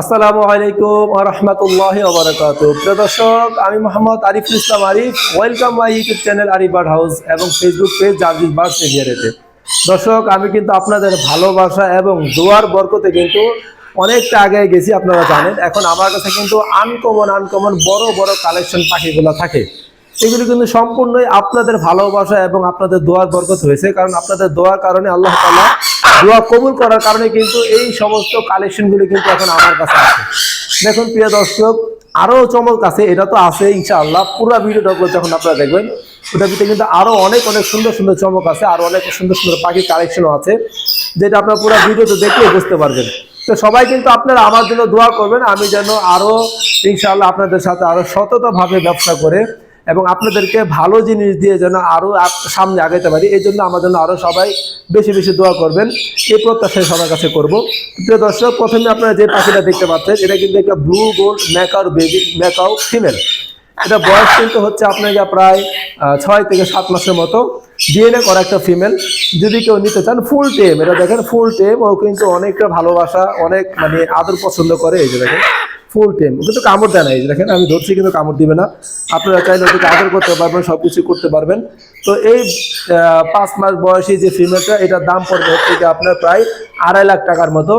আসসালামু আলাইকুম রহমতুল্লাহ ওবরাকাত প্রিয় দর্শক, আমি Mohammad Ariful Islam Arif. Welcome my YouTube channel Arif bird house এবং ফেসবুক পেজ জার্জিস বার্ডস এভিয়ারেতে দর্শক, আমি কিন্তু আপনাদের ভালোবাসা এবং দোয়ার বরকতে কিন্তু অনেকটা আগে গেছি, আপনারা জানেন। এখন আমার কাছে কিন্তু আনকমন আনকমন বড় বড় কালেকশন পাখিগুলো থাকে। এগুলি কিন্তু সম্পূর্ণই আপনাদের ভালোবাসা এবং আপনাদের দোয়ার বরকত হয়েছে, কারণ আপনাদের দোয়ার কারণে আল্লাহ তাআলা দোয়া কবুল করার কারণে কিন্তু এই সমস্ত কালেকশনগুলি কিন্তু এখন আমার কাছে আছে। দেখুন, প্রিয় দর্শক আরও চমক আছে, এটা তো আছে, ইনশাআল্লাহ। পুরো ভিডিওটা যখন আপনারা দেখবেন, ওটার ভিতরে কিন্তু আরও অনেক অনেক সুন্দর সুন্দর চমক আছে, আর অনেক সুন্দর সুন্দর পাখি কালেকশনও আছে, যেটা আপনারা পুরো ভিডিওতে দেখলে বুঝতে পারবেন। তো সবাই কিন্তু আপনারা আমার জন্য দোয়া করবেন, আমি যেন আরও ইনশাআল্লাহ, আপনাদের সাথে আরও সততভাবে ব্যবসা করে এবং আপনাদেরকে ভালো জিনিস দিয়ে যেন আরও সামনে আগাইতে পারি, এই জন্য আমার জন্য আরও সবাই বেশি বেশি দোয়া করবেন। এই প্রত্যাশায় সবার কাছে করব। প্রিয় দর্শক, প্রথমে আপনারা যে পাখিটা দেখতে পাচ্ছেন, এটা কিন্তু একটা blue gold macaw baby macaw female এটা বয়স কিন্তু হচ্ছে আপনাকে প্রায় ছয় থেকে সাত মাসের মতো। ডিএনএ করা একটা ফিমেল যদি কেউ নিতে চান ফুল টেম এটা দেখেন ফুল টেম ও কিন্তু অনেকটা ভালোবাসা, অনেক মানে আদর পছন্দ করে, এই যে দেখেন ফুল টেম কিন্তু কামড় দেয় না, এই যে দেখেন, আমি ধরছি কিন্তু কামড় দিবে না। আপনারা চাইলে ওদেরকে আদর করতে পারবেন সব কিছু করতে পারবেন। তো এই পাঁচ মাস বয়সী যে ফিমেলটা এটার দাম পড়বে গিয়ে আপনার প্রায় আড়াই লাখ টাকার মতো।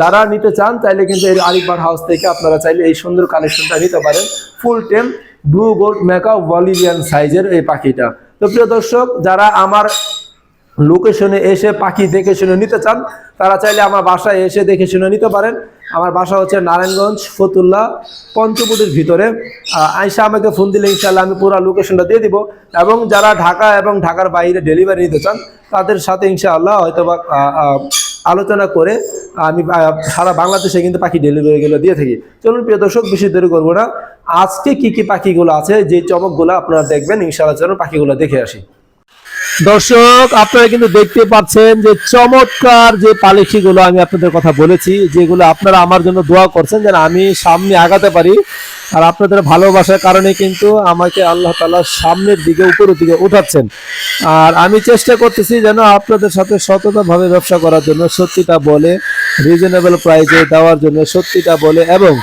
যারা নিতে চান, চাইলে কিন্তু এই আরিফবার হাউস থেকে আপনারা চাইলে এই সুন্দর কালেকশনটা নিতে পারেন ফুল টেম ব্লু গোল্ড মেকা বলিভিয়ান সাইজের এই পাখিটা। তো প্রিয় দর্শক, যারা আমার লোকেশনে এসে পাখি দেখে শুনে নিতে চান, তারা চাইলে আমার বাসায় এসে দেখে শুনে নিতে পারেন। আমার বাসা হচ্ছে নারায়ণগঞ্জ, ফতুল্লা পঞ্চবটির ভিতরে। আয়সা আমাকে ফোন দিলে ইনশাল্লাহ আমি পুরো লোকেশনটা দিয়ে দিব। এবং যারা ঢাকা এবং ঢাকার বাইরে ডেলিভারি নিতে চান, তাদের সাথে ইনশাআল্লাহ হয়তো বা আলোচনা করে আমি সারা বাংলাদেশে কিন্তু পাখি ডেলিভারিগুলো দিয়ে থাকি। চলুন প্রিয় দর্শক, বেশি দেরি করব না। আজকে কি কি পাখিগুলো আছে, যে চমকগুলো আপনারা দেখবেন, ইনশাআল্লাহ চলুন পাখিগুলো দেখে আসি। দর্শক, আপনারা কিন্তু দেখতে পাচ্ছেন যে চমৎকার যে পালিশিগুলো আমি আপনাদের কথা বলেছি, যেগুলো আপনারা আমার জন্য দোয়া করছেন যেন আমি সামনে আগাতে পারি। আর আপনাদের ভালোবাসার কারণে কিন্তু আমাকে আল্লাহ তালা সামনের দিকে, উপরের দিকে উঠাচ্ছেন। আর আমি চেষ্টা করতেছি যেন আপনাদের সাথে সততাভাবে ব্যবসা করার জন্য সত্যিটা বলে রিজনেবল প্রাইসে দেওয়ার জন্য সত্যিটা বলে এবং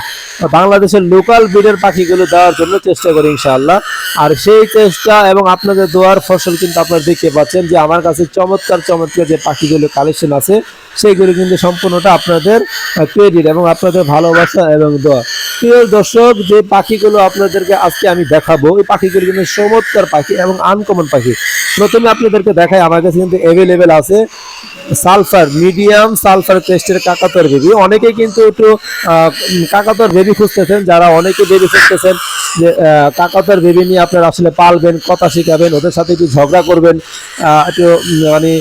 বাংলাদেশের লোকাল ব্রিডের পাখিগুলো দেওয়ার জন্য চেষ্টা করি ইনশাআল্লাহ। আর সেই চেষ্টা এবং আপনাদের দোয়ার ফসল কিন্তু আপনারা দেখতে পাচ্ছেন যে আমার কাছে চমৎকার চমৎকার যে পাখিগুলো কালেকশন আছে সেইগুলো কিন্তু সম্পূর্ণটা আপনাদের ক্রেডিট এবং আপনাদের ভালোবাসা এবং দোয়া। প্রিয় দর্শক, যে পাখিগুলো আপনাদেরকে আজকে আমি দেখাবো, এই পাখিগুলো কিন্তু চমৎকার পাখি এবং আনকমন পাখি। প্রথমে আপনাদেরকে দেখাই, আমার কাছে কিন্তু অ্যাভেলেবেল আছে সালফার, মিডিয়াম সালফার পেস্টের কাকাতর বেবি অনেকে কিন্তু একটু কাকাতর বেবি খুঁজতেছেন, যারা অনেকে বেবি খুঁজতেছেন যে বেবি নিয়ে আপনারা আসলে পালবেন, কথা শিখাবেন, ওদের সাথে একটু ঝগড়া করবেন মানে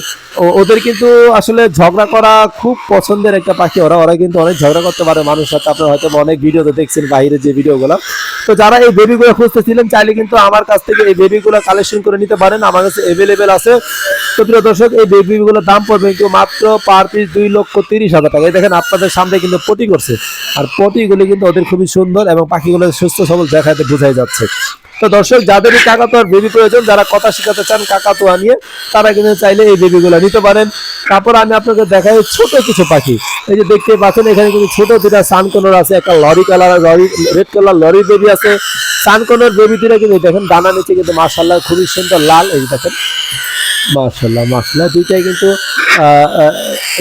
ওদের কিন্তু আসলে ঝগড়া করা খুব পছন্দের একটা পাখি। ওরা ওরা কিন্তু অনেক ঝগড়া করতে পারে মানুষের সাথে। আপনারা হয়তো অনেক ভিডিওতে দেখছেন বাইরের যে ভিডিওগুলো তো যারা এই বেবিগুলো খুঁজতেছিলেন, চাইলে কিন্তু আমার কাছ থেকে এই বেবিগুলো কালেকশন করে নিতে পারেন। আমার কাছে অ্যাভেলেবেল আছে। তো প্রিয় দর্শক, এই বেবিগুলোর দাম পড়বে কিন্তু মাত্র পার পিস দুই লক্ষ তিরিশ হাজার টাকা। এই দেখেন, আপনাদের সামনে কিন্তু পটি করছে। আর পটিগুলি কিন্তু ওদের খুবই সুন্দর এবং পাখিগুলো সুস্থ সবল দেখাতে বোঝাই যাচ্ছে। তো দর্শক যাদেরই কাকাতোয়ার বেবি প্রয়োজন, যারা কথা শেখাতে চান কাকাতোয়া নিয়ে, তারা কিন্তু চাইলে এই বেবিগুলো নিতে পারেন। তারপর আমি আপনাকে দেখাই ছোট কিছু পাখি। এই যে দেখতে পাচ্ছেন, এখানে কিন্তু ছোট দুটা সানকোনর আছে, একটা lory colour lory, red colour lory baby আছে। সানকোনর বেবি দুটা কিন্তু দেখেন ডানা নিচে কিন্তু মার্শাল্লাহ খুবই সুন্দর লাল, এই দেখেন। মার্শাল্লাহ মার্শাল্লাহ দুইটাই কিন্তু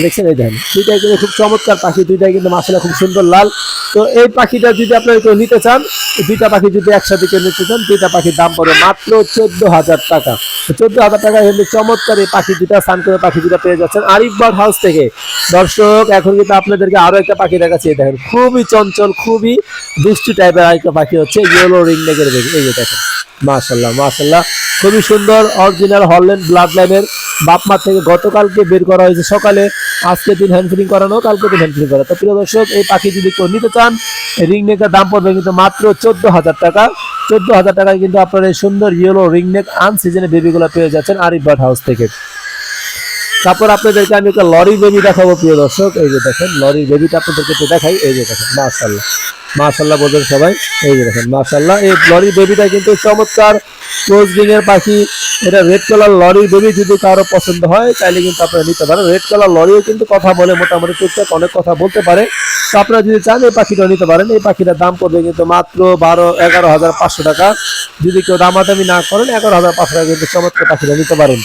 দেখছেন, এই দেখেন, দুইটাই কিন্তু খুব চমৎকার পাখি, দুইটাই কিন্তু মার্শাল্লাহ খুব সুন্দর লাল। তো এই পাখিটা যদি আপনারা কেউ নিতে চান দুইটা পাখি যদি একসাথে কেউ নিতে চান, দুইটা পাখির দাম পড়ে মাত্র চোদ্দ হাজার টাকা। চোদ্দ হাজার টাকা হলে চমৎকার এই পাখি দুটা স্নান করে পাখি দুটা পেয়ে যাচ্ছেন আরিফ হাউস থেকে। দর্শক, এখন কিন্তু আপনাদেরকে আরও একটা পাখি দেখাচ্ছি। দেখেন, খুবই চঞ্চল, খুবই দুষ্টু টাইপের আরেকটা পাখি হচ্ছে ইয়েলো রিং নেগের বেবি। এই যে দেখেন মাশাল্লাহ মাশাল্লাহ খুবই সুন্দর অরিজিনাল হল্যান্ড ব্লাড লাইনের বাপমা থেকে গতকালকে বের করা হয়েছে সকালে। আজকে দিন হ্যান্ড ফিডিং করানো, কালকে দিন হ্যান্ড ফিডিং করা। তো প্রিয় দর্শক, এই পাখি যদি কেউ নিতে চান রিং নেকের দাম পড়বে কিন্তু মাত্র চোদ্দ হাজার টাকা। চোদ্দ হাজার টাকায় কিন্তু আপনার এই সুন্দর ইয়েলো রিং নেক আন সিজনে বেবিগুলো পেয়ে যাচ্ছেন আরিফ বার্ড হাউস থেকে। তারপর আপনাদেরকে আমি একটা লরি বেবি দেখাবো, প্রিয় দর্শক। এই যে দেখেন, লরি বেবিটা আপনাদেরকে একটু দেখাই। এই যে দেখেন মাশাল্লাহ মাশাল্লাহ বলবেন সবাই। এই যে দেখেন মাশাল্লাহ এই লরি বেবিটা কিন্তু চমৎকার ক্লোজ রিংয়ের পাখি। এটা রেড কালার লরির বেবি যদি কারও পছন্দ হয় তাহলে কিন্তু আপনারা নিতে পারেন। রেড কালার লরিও কিন্তু কথা বলে, মোটামুটি টুকটাক অনেক কথা বলতে পারে। তো আপনারা যদি চান, এই পাখিটা নিতে পারেন। এই পাখিটার দাম পড়বে কিন্তু মাত্র বারো, এগারো হাজার পাঁচশো টাকা। যদি কেউ দামাদামি না করেন, এগারো হাজার পাঁচশো টাকা কিন্তু চমৎকার পাখিটা নিতে পারেন।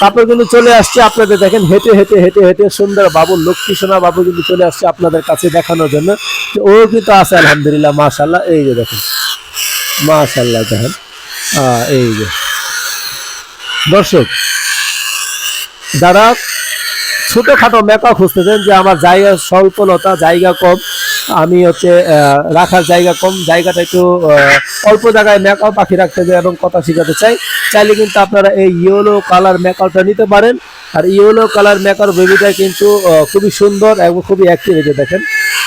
তারপর কিন্তু চলে আসছে আপনাদের দেখেন হেঁটে হেঁটে হেঁটে হেঁটে সুন্দর বাবু লক্ষ্মী সোনা বাবু কিন্তু চলে আসছে আপনাদের কাছে দেখানোর জন্য। ও কিন্তু আছে, আলহামদুলিল্লাহ মাশাল্লাহ এই যে দেখেন মাশাল্লাহ দেখেন। এই যে। দর্শক, যারা ছোটখাটো মেকা খুঁজতেছেন যে আমার জায়গা স্বল্পলতা, জায়গা কম আমি হচ্ছে রাখার জায়গা কম, জায়গাটা একটু অল্প জায়গায় মেকআপ পাখি রাখতে চাই এবং কথা শিখাতে চাই। চাইলে কিন্তু আপনারা এই ইয়েলো কালার মেকআপটা নিতে পারেন। আর ইয়েলো কালার মেকআপ বেবিটা কিন্তু খুবই সুন্দর এবং খুবই অ্যাক্টিভ হয়েছে দেখেন।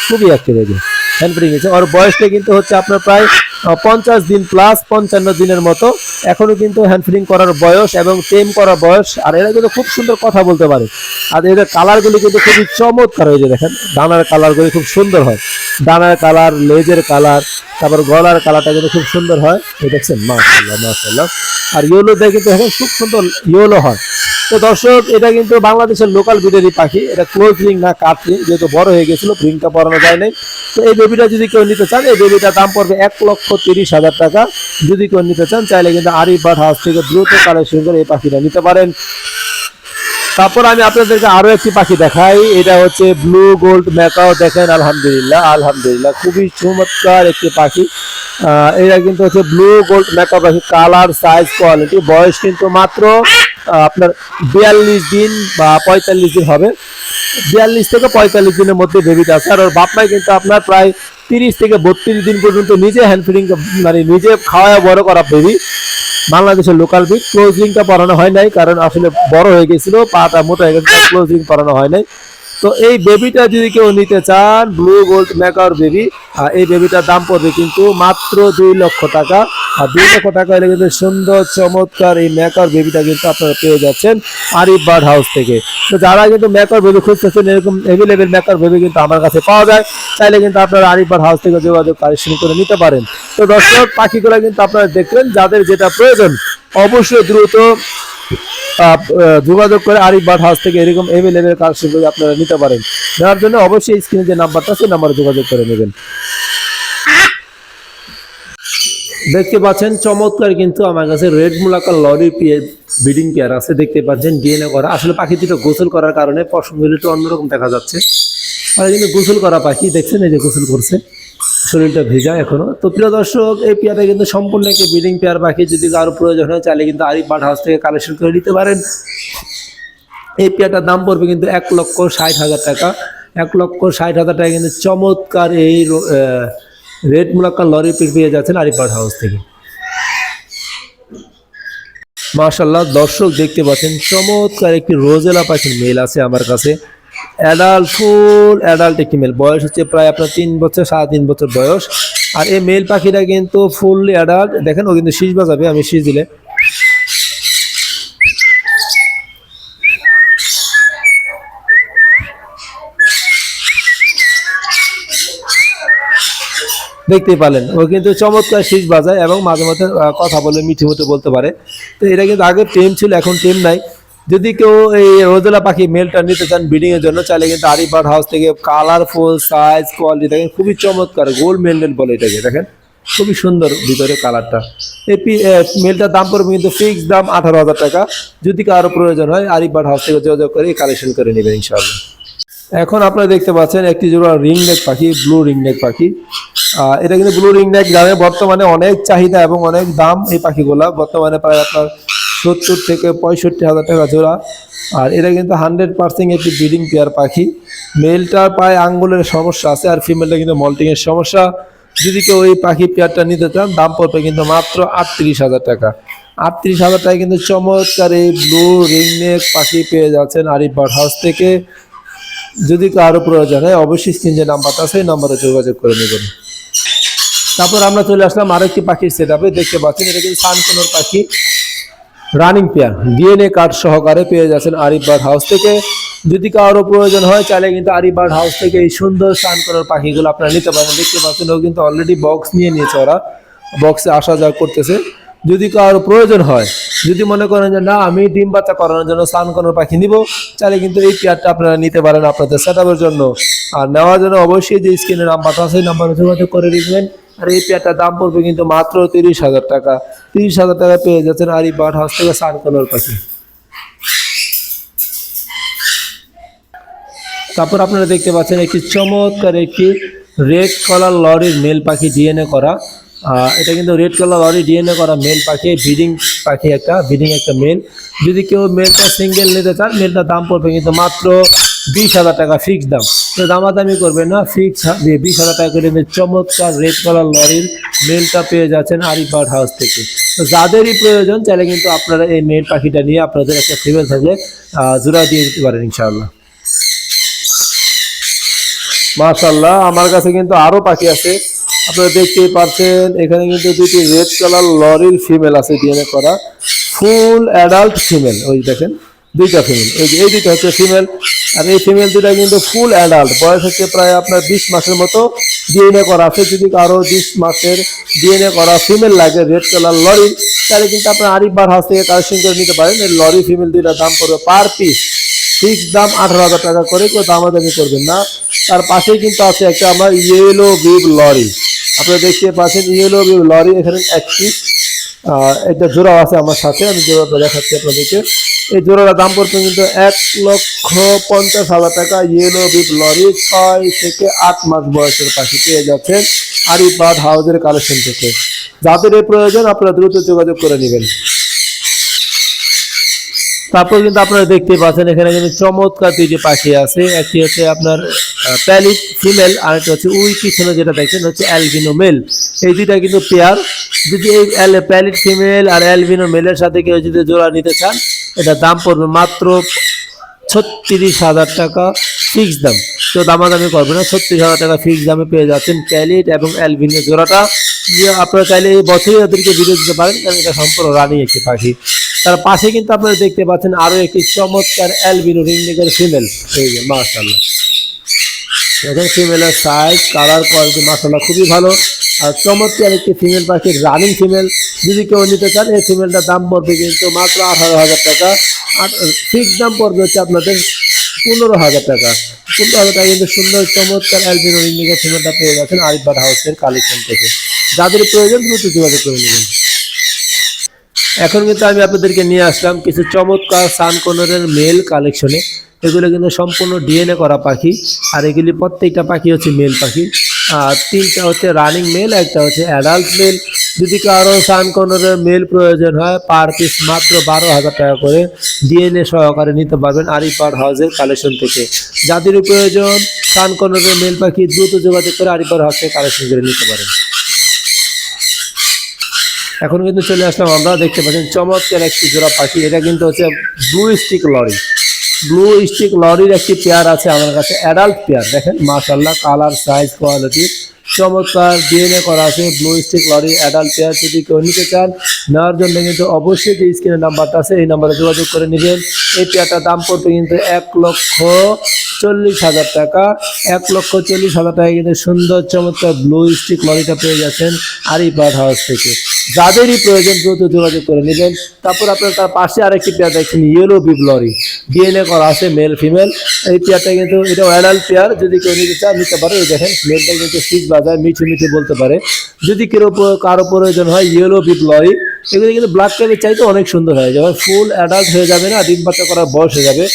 খুবই অ্যাক্টিভ হয়েছে হ্যান্ড হ্যান্ডপ্রিং হয়েছে ওর বয়সটা কিন্তু হচ্ছে আপনার প্রায় পঞ্চাশ দিন প্লাস পঞ্চান্ন দিনের মতো। এখনও কিন্তু হ্যান্ডফিডিং করার বয়স এবং টেম করার বয়স, আর এরা কিন্তু খুব সুন্দর কথা বলতে পারে। আর এদের কালারগুলি কিন্তু খুবই চমৎকার হয়ে যায় দেখেন, ডানার কালারগুলি খুব সুন্দর হয়। ডানার কালার লেজের কালার তারপর গলার কালারটা কিন্তু খুব সুন্দর হয়। এই দেখছেন মাশাল্লাহ মাশাল্লাহ আর ইয়েলো দিয়ে কিন্তু এখন খুব সুন্দর ইয়েলো হয়। তো দর্শক, এটা কিন্তু বাংলাদেশের লোকাল বিডারি পাখি। এটা ক্লোজ রিং না কাট রিং যেহেতু বড় হয়ে গেছিল রিংটা পরানো যায় নাই। তো এই বেবিটা যদি কেউ নিতে চান, এই বেবিটার দাম পড়বে এক লক্ষ তিরিশ হাজার টাকা। যদি কেউ নিতে চান, চাইলে কিন্তু আরিফ বাট হাউস থেকে দ্রুত কালেকশন করে এই পাখিটা নিতে পারেন। তারপর আমি আপনাদেরকে আরও একটি পাখি দেখাই। এটা হচ্ছে ব্লু গোল্ড ম্যাকাও দেখেন, আলহামদুলিল্লাহ আলহামদুলিল্লাহ, খুবই চমৎকার একটি পাখি। এটা কিন্তু হচ্ছে ব্লু গোল্ড ম্যাকাও পাখি কালার সাইজ কোয়ালিটি বয়স কিন্তু মাত্র আপনার বিয়াল্লিশ দিন বা পঁয়তাল্লিশ দিন হবে। বিয়াল্লিশ থেকে পঁয়তাল্লিশ দিনের মধ্যে বেবিটা আছে। আর ওর বাপমাই কিন্তু আপনার প্রায় তিরিশ থেকে বত্রিশ দিন পর্যন্ত নিজে হ্যান্ড ফিডিং মানে নিজে খাওয়া বড় করা বেবি বাংলাদেশের লোকাল বিট ক্লোজিংটা পড়ানো হয় নাই, কারণ আসলে বড় হয়ে গেছিল, পাটা মোটা হয়ে গেছে ক্লোজিং পড়ানো হয় নাই। তো এই বেবিটা যদি কেউ নিতে চান ব্লু গোল্ড মেকার বেবি এই বেবিটার দাম পড়বে কিন্তু মাত্র দুই লক্ষ টাকা। আর দুই লক্ষ টাকা হলে কিন্তু সুন্দর, চমৎকার এই মেকার বেবিটা কিন্তু আপনারা পেয়ে যাচ্ছেন আরিফ বার্ড হাউস থেকে। তো যারা কিন্তু মেকার বেবি খুঁজতেছেন, এরকম অ্যাভেলেবেল মেকার বেবি কিন্তু আমার কাছে পাওয়া যায়, চাইলে কিন্তু আপনারা আরিফ বার্ড হাউস থেকে যোগাযোগ কালেকশন করে নিতে পারেন। তো দর্শক, পাখিগুলো কিন্তু আপনারা দেখলেন, যাদের যেটা প্রয়োজন, অবশ্যই দ্রুত যোগাযোগ করে আরিফ বার্ড হাউস থেকে এরকম অ্যাভেলেবেল কালেকশন করে আপনারা নিতে পারেন। নেওয়ার জন্য অবশ্যই স্ক্রিনে যে নাম্বারটা সেই নাম্বারে যোগাযোগ করে নেবেন। দেখতে পাচ্ছেন, চমৎকার কিন্তু আমার কাছে রেড মুলাকার লরি পিয়ে ব্রিডিং পেয়ার আছে, দেখতে পাচ্ছেন ডিএনএ করা। আসলে পাখি দুটো গোসল করার কারণে পশমগুলো একটু অন্যরকম দেখা যাচ্ছে। আর কিন্তু গোসল করা পাখি, দেখছেন এই যে গোসল করছে। শরীরটা ভেজা এখনও। তো প্রিয় দর্শক, এই পেয়ারটা কিন্তু সম্পূর্ণ একটি ব্রিডিং পেয়ার। পাখি যদি কারও প্রয়োজন হয়, চাইলে কিন্তু আরিফ বার্ড হাউস থেকে কালেকশন করে নিতে পারেন। এই পেয়ারটার দাম পড়বে কিন্তু এক লক্ষ ষাট হাজার টাকা। এক লক্ষ ষাট হাজার টাকা কিন্তু চমৎকার এই রেড মুলাক্কার লরি পিস পেয়ে যাচ্ছেন আরিফাট হাউস থেকে। মাশাল্লাহ দর্শক দেখতে পাচ্ছেন, চমৎকার একটি রোজেলা পাখির মেল আছে আমার কাছে। অ্যাডাল্ট ফুল, অ্যাডাল্ট একটি মেল বয়স হচ্ছে প্রায় আপনার তিন বছর, সাড়ে তিন বছর বয়স। আর এই মেল পাখিটা কিন্তু ফুললি অ্যাডাল্ট দেখেন, ও কিন্তু শীষ বাজাবে, আমি শীষ দিলে। দেখতেই পারলেন, ও কিন্তু চমৎকার শীষ বাজায় এবং মাঝে মাঝে কথা বলে, মিঠি মতো বলতে পারে। তো এটা কিন্তু আগে টেম ছিল, এখন টেম নাই। যদি কেউ এই রোজেলা পাখি মেলটা নিতে চান ব্রিডিং এর জন্য, চাইলে কিন্তু আরিফ বার্ড হাউস থেকে কালারফুল সাইজ কোয়ালিটি দেখেন, খুবই চমৎকার গোল্ড মেলডেন বলে এটাকে, দেখেন? খুবই সুন্দর ভিতরে কালারটা এই মেলটার দাম পড়বে কিন্তু ফিক্স দাম আঠারো হাজার টাকা। যদি কারও প্রয়োজন হয়, আরিফ বার্ড হাউস থেকে যোগাযোগ করে কালেকশন করে নেবেন ইনশাআল্লাহ। এখন আপনারা দেখতে পাচ্ছেন একটি জোড়া রিং নেক পাখি ব্লু রিং নেক পাখি এটা কিন্তু ব্লু রিং নেক গ্রামে বর্তমানে অনেক চাহিদা এবং অনেক দাম এই পাখিগুলা। বর্তমানে প্রায় আপনার সত্তর থেকে পঁয়ষট্টি হাজার টাকা জোড়া। আর এটা কিন্তু হান্ড্রেড পার্সেন্ট একটি ব্রিডিং পেয়ার পাখি। মেলটা প্রায় আঙ্গুলের সমস্যা আছে আর ফিমেলটা কিন্তু মল্টিংয়ের সমস্যা। যদি কেউ এই পাখি পেয়ারটা নিতে চান, দাম পড়বে কিন্তু মাত্র আটত্রিশ হাজার টাকা। আটত্রিশ হাজার টাকা কিন্তু চমৎকার এই ব্লু রিং নেক পাখি পেয়ে যাচ্ছেন আরিফ হাউস থেকে। যদি কারও প্রয়োজন হয়, অবশ্যই স্ক্রিন যে নাম্বারটা আছে সেই নাম্বারে যোগাযোগ করে নেবেন। তারপর আমরা চলে আসলাম আরেকটি পাখির সেট আপে দেখতে পাচ্ছেন, এটা কিন্তু সানকোনোর পাখি। রানিং পেয়ার ডিএনএ কার্ড সহকারে পেয়ে যাচ্ছেন আরিফ বার্ড হাউস থেকে। যদি কারও প্রয়োজন হয়, চাইলে কিন্তু আরিফ বার্ড হাউস থেকে এই সুন্দর স্নান করার পাখিগুলো আপনারা নিতে পারেন। দেখতে পাচ্ছেন, ও কিন্তু অলরেডি বক্স নিয়ে নিয়েছে ওরা। বক্সে আসা যাওয়া করতেছে। যদি কারও প্রয়োজন হয়, যদি মনে করেন যে, না, আমি ডিম বাচ্চা করানোর জন্য স্নান করানোর পাখি নিব তাহলে কিন্তু এই পেয়ারটা আপনারা নিতে পারেন আপনাদের সেট জন্য। আর নেওয়ার জন্য অবশ্যই যে স্ক্রিনের নাম্বারটা আছে নাম্বারে যোগাযোগ করে দিবেন। আর এই পেয়ারটার দাম পড়বে কিন্তু মাত্র তিরিশ হাজার টাকা। তিরিশ হাজার টাকা পেয়ে যাচ্ছেন আর এই বার্ড হাউস থেকে স্নান করানোর পাখি। তারপর আপনারা দেখতে পাচ্ছেন একটি চমৎকার একটি রেড কালার লরির মেল পাখি ডিএনএ করা। এটা কিন্তু রেড কালার লরি ডিএনএ করা মেল পাখি, ব্রিডিং পাখি একটা, ব্রিডিং একটা মেল। যদি কেউ মেলটা সিঙ্গেল নিতে চান, মেলটার দাম পড়বে কিন্তু মাত্র বিশ হাজার টাকা ফিক্সড দাম। দামাদামি করবেন না ফিক্স বিশ হাজার টাকা করে চমৎকার রেড কালার লরির মেলটা পেয়ে যাচ্ছেন আরিফ হাউস থেকে। তো যাদেরই প্রয়োজন, চাইলে কিন্তু আপনারা এই মেল পাখিটা নিয়ে আপনাদের একটা ফিমেল থাকলে জোড়া দিয়ে দিতে পারেন ইনশাআল্লাহ। মাশাল্লাহ আমার কাছে কিন্তু আরও পাখি আছে। আপনারা দেখতেই পাচ্ছেন এখানে কিন্তু দুটি রেড কালার লরির ফিমেল আছে ডিএনএ করা। ফুল অ্যাডাল্ট ফিমেল ওই দেখেন, দুইটা ফিমেল এই যে, এই দুইটা হচ্ছে ফিমেল আর এই ফিমেল দুটা কিন্তু ফুল অ্যাডাল্ট বয়স হচ্ছে প্রায় আপনার বিশ মাসের মতো। ডিএনএ করা আছে। যদি কারও বিশ মাসের ডিএনএ করা ফিমেল লাগে রেড কালার লরি, তাহলে কিন্তু আপনার আরিফবার হাউস থেকে কালেকশন করে নিতে পারেন। এই লরি ফিমেল দুইটার দাম পড়বে পার পিস ফিক্স দাম আঠারো হাজার টাকা করে কেউ দামাদামি করবেন না। তার পাশেই কিন্তু আছে একটা আমার ইয়েলো বিব লরি। আপনারা দেখতে পাচ্ছেন ইয়েলো বিব লরি। এখানে এক পিস এটা জোড়া আছে আমার সাথে। আমি জোড়াটা দেখাচ্ছি আপনাদেরকে। এই জোড়াটা দাম পড়বে কিন্তু এক লক্ষ পঞ্চাশ হাজার টাকা। ইয়েলো বিব লরি ছয় থেকে আট মাস বয়সের পাখি পেয়ে যাচ্ছেন আরিবাদ হাউজের কালেকশন থেকে। যাদের এই প্রয়োজন, আপনারা দ্রুত যোগাযোগ করে নেবেন। তারপর কিন্তু আপনারা দেখতে পাচ্ছেন, এখানে কিন্তু চমৎকার দুইটি পাখি আছে। একটি হচ্ছে আপনার প্যালিট ফিমেল আর একটা হচ্ছে উই পিছনে যেটা দেখছেন, হচ্ছে অ্যালবিনো মেল এই দুইটা কিন্তু পেয়ার যদি এই প্যালিট ফিমেল আর অ্যালবিনো মেলের সাথে কেউ যদি জোড়া নিতে চান এটা দাম পড়বে মাত্র ছত্রিশ হাজার টাকা ফিক্স দাম। তো দামাদামি করবে না, ছত্রিশ হাজার টাকা ফিক্স দামে পেয়ে যাচ্ছেন ক্যালিট এবং অ্যালবিনো জোড়াটা। যে আপনারা চাইলে এই বছরই ওদেরকে ভিডিও দিতে পারেন, কারণ এটা সম্পূর্ণ রানিং একটি পাখি। তার পাশে কিন্তু আপনারা দেখতে পাচ্ছেন আরও একটি চমৎকার অ্যালবিনো রিংনেকের ফিমেল এই যে মাশাল্লাহ দেখেন ফিমেলের সাইজ কালার কোয়ালিটি মাসাল্লাহ খুবই ভালো। আর চমৎকার একটি ফিমেল পাখি রানিং ফিমেল যদি কেউ নিতে চান, এই ফিমেলটার দাম পড়বে কিন্তু মাত্র আঠারো হাজার টাকা। আর ফিক্স দাম পড়বে হচ্ছে আপনাদের পনেরো হাজার টাকা। পনেরো হাজার টাকা কিন্তু সুন্দর, চমৎকার অ্যালবিনো রিংনেকের ফিমেলটা পেয়ে গেছেন আরিফবার হাউসের কালেকশন থেকে। যাদের প্রয়োজন দ্রুত যোগাযোগ করে নেবেন। এখন কিন্তু আমি আপনাদেরকে নিয়ে আসলাম কিছু চমৎকার সানকোনরের মেল কালেকশনে। এগুলো কিন্তু সম্পূর্ণ ডিএনএ করা পাখি। আর এগুলি প্রত্যেকটা পাখি হচ্ছে মেল পাখি। তিনটা হচ্ছে রানিং মেল একটা হচ্ছে অ্যাডাল্ট মেল যদি কারও সানকোনরের মেল প্রয়োজন হয় পার পিস মাত্র বারো হাজার টাকা করে ডিএনএ সহকারে নিতে পারবেন আরিপার হাউসের কালেকশন থেকে। যাদের প্রয়োজন সানকোনরের মেল পাখি দ্রুত যোগাযোগ করে আরিপার হাউসের কালেকশন করে নিতে পারেন। এখন কিন্তু চলে আসলাম, আমরা দেখতে পাচ্ছেন চমৎকার একটি জোড়া পাখি। এটা কিন্তু হচ্ছে blue stick lory blue stick লরির একটি পেয়ার আছে আমার কাছে অ্যাডাল্ট পেয়ার দেখেন মাশাল্লাহ কালার সাইজ কোয়ালিটি চমৎকার ডিএনএ করা আছে blue stick lory adult pair যদি কেউ নিতে চান, নেওয়ার জন্য কিন্তু অবশ্যই যে স্ক্রিনের নাম্বারটা আছে, এই নাম্বারে যোগাযোগ করে নেবেন। এই পেয়ারটার দাম পড়বে কিন্তু এক লক্ষ চল্লিশ হাজার টাকা। এক লক্ষ চল্লিশ হাজার টাকা কিন্তু সুন্দর, চমৎকার ব্লু স্টিক লরিটা পেয়ে যাচ্ছেন আরিবাদ হাউস থেকে। যাদেরই প্রয়োজন দ্রুত যোগাযোগ করে নেবেন। তারপর আপনার তার পাশে আরেকটি পেয়ার দেখছেন ইয়েলো বিপ্লরি লরি ডিএনএ করা আছে মেল ফিমেল এই পেয়ারটা কিন্তু এটা অ্যাডাল্ট পেয়ার যদি কেউ নিতে চান নিতে পারে। দেখেন মেলটা কিন্তু সিট বাজায়, মিঠে মিঠে বলতে পারে। যদি কেউ কারও প্রয়োজন হয় ইয়েলো বিব লরি এগুলো কিন্তু ব্ল্যাক কালারের চাইতে অনেক সুন্দর হয়। যখন ফুল অ্যাডাল্ট হয়ে যাবে না ডিম বাচ্চা করার বয়স হয়ে যাবে,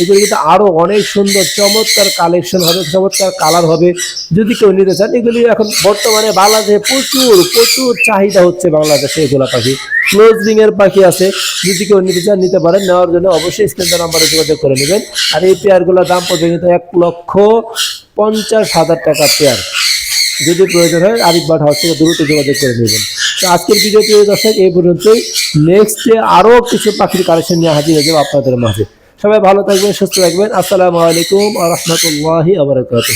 এগুলো কিন্তু আরও অনেক সুন্দর, চমৎকার কালেকশন হবে, চমৎকার কালার হবে। যদি কেউ নিতে চান, এগুলি এখন বর্তমানে বাংলাদেশে প্রচুর প্রচুর চাহিদা হচ্ছে বাংলাদেশে এগুলো পাখি ক্লোজ রিং এর পাখি আছে, যদি কেউ নিতে চান, নিতে পারেন। নেওয়ার জন্য অবশ্যই স্ক্রিন নাম্বারে যোগাযোগ করে নেবেন। আর এই পেয়ারগুলোর দাম পড়বে কিন্তু এক লক্ষ পঞ্চাশ হাজার টাকা পেয়ার যদি প্রয়োজন হয়, আরিফ বাট হাউস থেকে দ্রুত যোগাযোগ করে নেবেন। তো আজকের ভিডিওটি দর্শক, এই পর্যন্তই। নেক্সট ডে আরও কিছু পাখির কালেকশন নিয়ে হাজির হয়ে আপনাদের মাঝে। সবাই ভালো থাকবেন, সুস্থ থাকবেন। আসসালামু আলাইকুম আ রহমতুল্লাহি আবরকাত